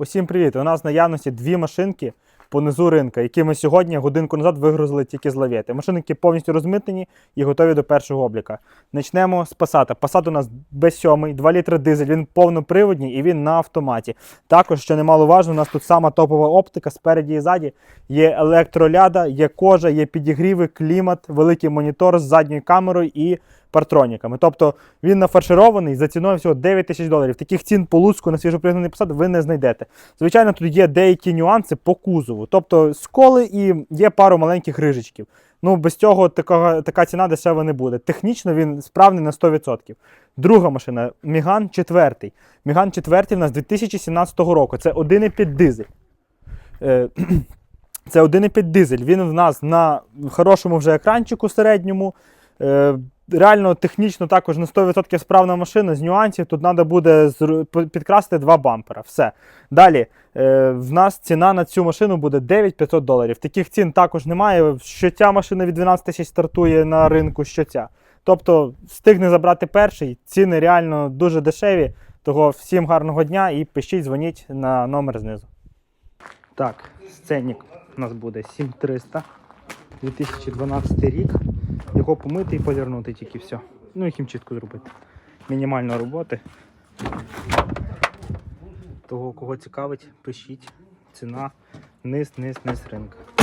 Усім привіт! У нас в наявності дві машинки по низу ринка, які ми сьогодні годинку назад вигрузили тільки з лавєти. Машинки повністю розмитнені і готові до першого обліка. Почнемо з Passat. Passat у нас B7, 2 літри дизель, він повноприводний і він на автоматі. Також, що немаловажно, у нас тут сама топова оптика спереді і ззаді. Є електроляда, є кожа, є підігріви, клімат, великий монітор з задньою камерою і партроніками. Тобто він нафарширований за ціною всього 9 тисяч доларів. Таких цін по Луцьку на свіжопригнаний посад ви не знайдете. Звичайно, тут є деякі нюанси по кузову. Тобто сколи і є пару маленьких рижечків. Ну, без цього такого, така ціна дешева не буде. Технічно він справний на 100%. Друга машина Міган 4. Міган 4 в нас 2017 року. Це 1,5 дизель. Е, Це 1,5 дизель. Він в нас на хорошому вже екранчику середньому. Реально технічно також на 100% справна машина з нюансів. Тут треба буде по- два бампера. Все. Далі е, в нас ціна на цю машину буде 9500 доларів. Таких цін також немає. Що ця машина від 12 тисяч стартує на ринку, що ця. Тобто встигне забрати перший. Ціни реально дуже дешеві. Того всім гарного дня і пишіть, дзвоніть на номер знизу. Так, сценник у нас буде 7300. 2012 рік. Його помити і повернути тільки все. Ну і хімчистку зробити. Мінімально роботи. Того, кого цікавить, пишіть. Ціна низ, низ, низ ринка.